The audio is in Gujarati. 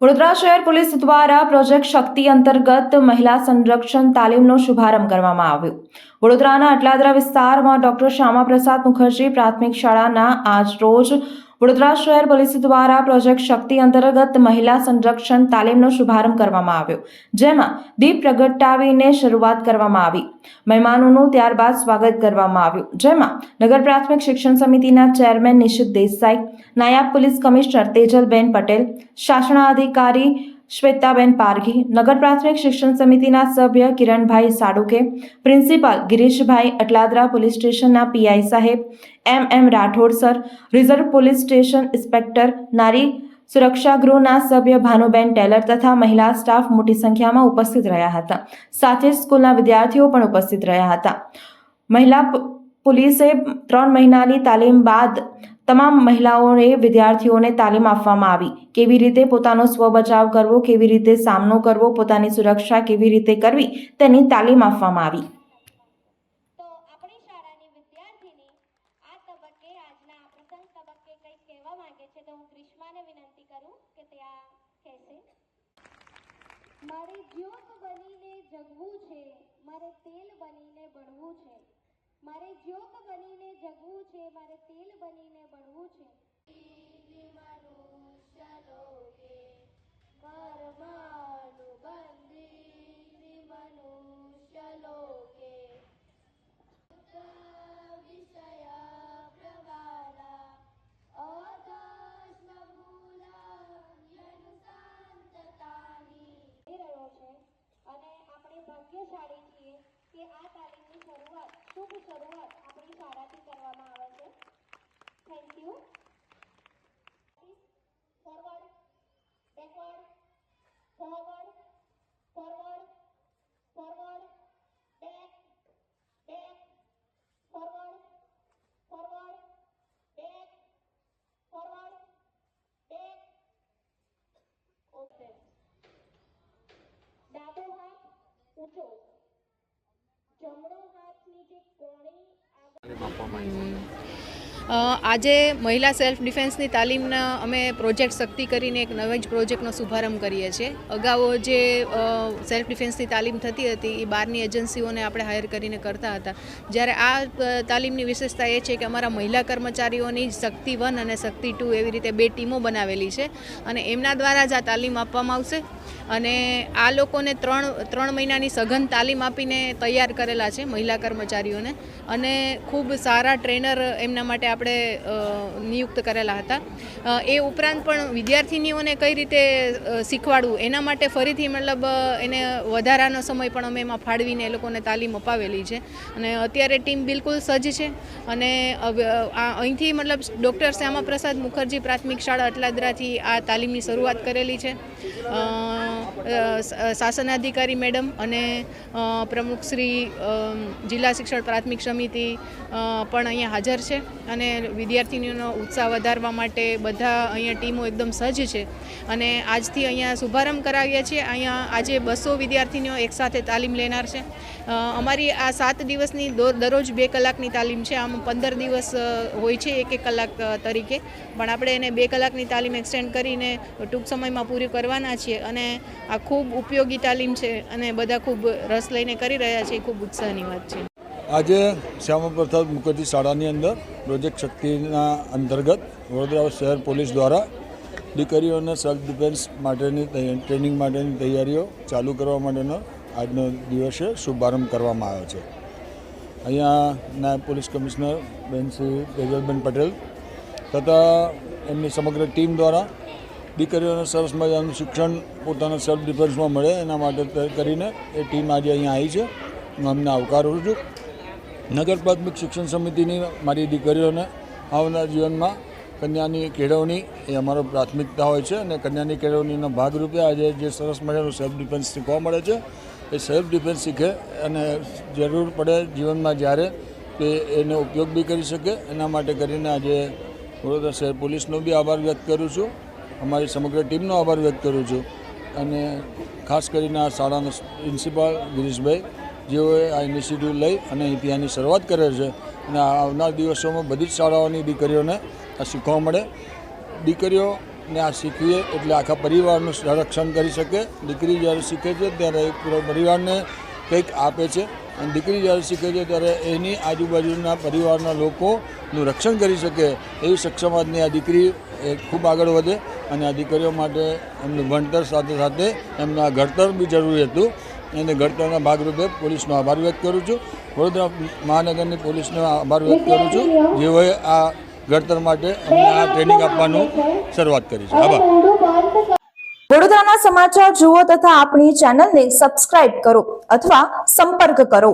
વડોદરા શહેર પોલીસ દ્વારા પ્રોજેક્ટ શક્તિ અંતર્ગત મહિલા સંરક્ષણ તાલીમનો શુભારંભ કરવામાં આવ્યો. વડોદરાના અટલાદરા વિસ્તારમાં ડોક્ટર શ્યામાપ્રસાદ મુખર્જી પ્રાથમિક શાળાના આજ રોજ વડોદરા શહેર પોલીસ દ્વારા પ્રોજેક્ટ શક્તિ અંતર્ગત મહિલા સંરક્ષણ તાલીમનો શુભારંભ કરવામાં આવ્યો, જેમાં દીપ પ્રગટાવીને શરૂઆત કરવામાં આવી. મહેમાનોનું ત્યારબાદ સ્વાગત કરવામાં આવ્યું, જેમાં નગર પ્રાથમિક શિક્ષણ સમિતિના ચેરમેન નિશિત દેસાઈ, નાયબ પોલીસ કમિશનર તેજલબેન પટેલ, શાસનાધિકારી શ્વેતાબેન પારઘી, નગર પ્રાથમિક શિક્ષણ સમિતિના સભ્ય કિરણભાઈ સાડુકે, પ્રિન્સિપાલ ગિરીશભાઈ અટલાદરા પોલીસ સ્ટેશનના પીઆઈ સાહેબ, M M Rathod sir, reserve police station inspector નારી સુરક્ષા ગૃહના સભ્ય ભાનુબેન ટેલર તથા મહિલા સ્ટાફ મોટી સંખ્યામાં ઉપસ્થિત રહ્યા હતા. સાથે સ્કૂલના વિદ્યાર્થીઓ પણ ઉપસ્થિત રહ્યા હતા. મહિલા પોલીસે ત્રણ મહિનાની તાલીમ બાદ તમામ મહિલાઓને, વિદ્યાર્થીઓને તાલીમ આપવામાં આવી. કેવી રીતે પોતાનો સ્વબચાવ કરવો, કેવી રીતે સામનો કરવો, પોતાની સુરક્ષા કેવી રીતે કરવી, તેની તાલીમ આપવામાં આવી. મારે જ્યોત બનીને જગવું છે, મારે તેલ બનીને બળવું છે. મારે જ્યોત બનીને જગવું છે મારે તેલ બનીને બળવું છે. મનુષ્ય શુભ શરૂઆત આપણી શાળાથી કરવામાં આવે છે. Thank you forward backward forward forward forward back back forward forward back forward back okay ડાબો હાથ ઊંચો. અ, આજે મહિલા સેલ્ફ ડિફેન્સની તાલીમના અમે પ્રોજેક્ટ શક્તિ કરીને એક નવા જ પ્રોજેક્ટનો શુભારંભ કરીએ છીએ. અગાઉ જે સેલ્ફ ડિફેન્સની તાલીમ થતી હતી એ બહારની એજન્સીઓને આપણે હાયર કરીને કરતા હતા. જ્યારે આ તાલીમની વિશેષતા એ છે કે અમારા મહિલા કર્મચારીઓની શક્તિ વન અને શક્તિ ટુ એવી રીતે બે ટીમો બનાવેલી છે અને એમના દ્વારા જ આ તાલીમ આપવામાં આવશે. અને આ લોકોને ત્રણ ત્રણ મહિનાની સઘન તાલીમ આપીને તૈયાર કરેલા છે મહિલા કર્મચારીઓને. અને ખૂબ સારા ટ્રેનર એમના માટે આપણે નિયુક્ત કરેલા હતા. એ ઉપરાંત પણ વિદ્યાર્થીનીઓને કઈ રીતે શીખવાડવું એના માટે ફરીથી મતલબ એને વધારાનો સમય પણ અમે એમાં ફાળવીને એ લોકોને તાલીમ અપાવેલી છે. અને અત્યારે ટીમ બિલકુલ સજ્જ છે. અને અહીંથી મતલબ ડૉક્ટર શ્યામાપ્રસાદ મુખર્જી પ્રાથમિક શાળા અટલાદરાથી આ તાલીમની શરૂઆત કરેલી છે. શાસનાધિકારી મેડમ અને પ્રમુખશ્રી પ્રમુખ શ્રી જિલ્લા શિક્ષણ પ્રાથમિક સમિતિ પણ અહીંયા હાજર છે અને વિદ્યાર્થીનીઓનો ઉત્સાહ વધારવા માટે બધા અહીંયા ટીમો એકદમ સજ્જ છે. અને આજથી અહીંયા શુભારંભ કરાવ્યા છીએ અહીંયા આજે બસો વિદ્યાર્થીનીઓ એકસાથે તાલીમ લેનાર છે. અમારી આ સાત દિવસની દરરોજ બે કલાકની તાલીમ છે. આમ પંદર દિવસ હોય છે એક એક કલાક તરીકે. પણ આપણે એને બે કલાકની તાલીમ એક્સટેન્ડ કરીને ટૂંક સમયમાં પૂરી કરવાના છીએ. અને આ ખૂબ ઉપયોગી તાલીમ છે અને બધા ખૂબ રસ લઈને કરી રહ્યા છે, એ ખૂબ ઉત્સાહની વાત છે. આજે શ્યામાપ્રસાદ મુખર્જી શાળાની અંદર પ્રોજેક્ટ શક્તિના અંતર્ગત વડોદરા શહેર પોલીસ દ્વારા દીકરીઓને સેલ્ફ ડિફેન્સ માટેની ટ્રેનિંગ માટેની તૈયારીઓ ચાલુ કરવા માટેનો આજનો દિવસે શુભારંભ કરવામાં આવ્યો છે. અહીંયા નાયબ પોલીસ કમિશનર બેન શ્રી તેજલબેન પટેલ તથા એમની સમગ્ર ટીમ દ્વારા દીકરીઓને સરસ મજાનું શિક્ષણ પોતાના સેલ્ફ ડિફેન્સમાં મળે, એના માટે કરીને એ ટીમ આજે અહીંયા આવી છે. હું અમને આવકારું છું. નગર પ્રાથમિક શિક્ષણ સમિતિની મારી દીકરીઓને આવનાર જીવનમાં કન્યાની કેળવણી એ અમારો પ્રાથમિકતા હોય છે અને કન્યાની કેળવણીના ભાગરૂપે આજે જે સરસ મજાનું સેલ્ફ ડિફેન્સ શીખવા મળે છે, એ સેલ્ફ ડિફેન્સ શીખે અને જરૂર પડે જીવનમાં જ્યારે તે એનો ઉપયોગ બી કરી શકે. એના માટે કરીને આજે વડોદરા શહેર પોલીસનો બી આભાર વ્યક્ત કરું છું. અમારી સમગ્ર ટીમનો આભાર વ્યક્ત કરું છું. અને ખાસ કરીને આ શાળાના પ્રિન્સિપાલ ગિરીશભાઈ, જેઓએ આ ઇનિશિયેટિવ લઈ અને અહીંથી આની શરૂઆત કરે છે. અને આવનાર દિવસોમાં બધી જ શાળાઓની દીકરીઓને આ શીખવા મળે. દીકરીઓને આ શીખવીએ એટલે આખા પરિવારનું સંરક્ષણ કરી શકે. દીકરી જ્યારે શીખે છે ત્યારે પૂરા પરિવારને કંઈક આપે છે. અને દીકરી જ્યારે શીખે છે ત્યારે એની આજુબાજુના પરિવારના લોકોનું રક્ષણ કરી શકે એવી સક્ષમાતની આ દીકરી એ ખૂબ આગળ વધે. અને આ દીકરીઓ માટે એમનું ભણતર સાથે સાથે એમનું ઘડતર બી જરૂરી હતું. એને ઘડતરના ભાગરૂપે પોલીસનો આભાર વ્યક્ત કરું છું. વડોદરા મહાનગરની પોલીસનો આભાર વ્યક્ત કરું છું. જેઓએ આ ઘડતર માટે અમને આ ટ્રેનિંગ આપવાનું શરૂઆત કરી છે. આભાર. વડોદરાના સમાચાર જુઓ તથા આપણી ચેનલને સબસ્ક્રાઇબ કરો અથવા સંપર્ક કરો.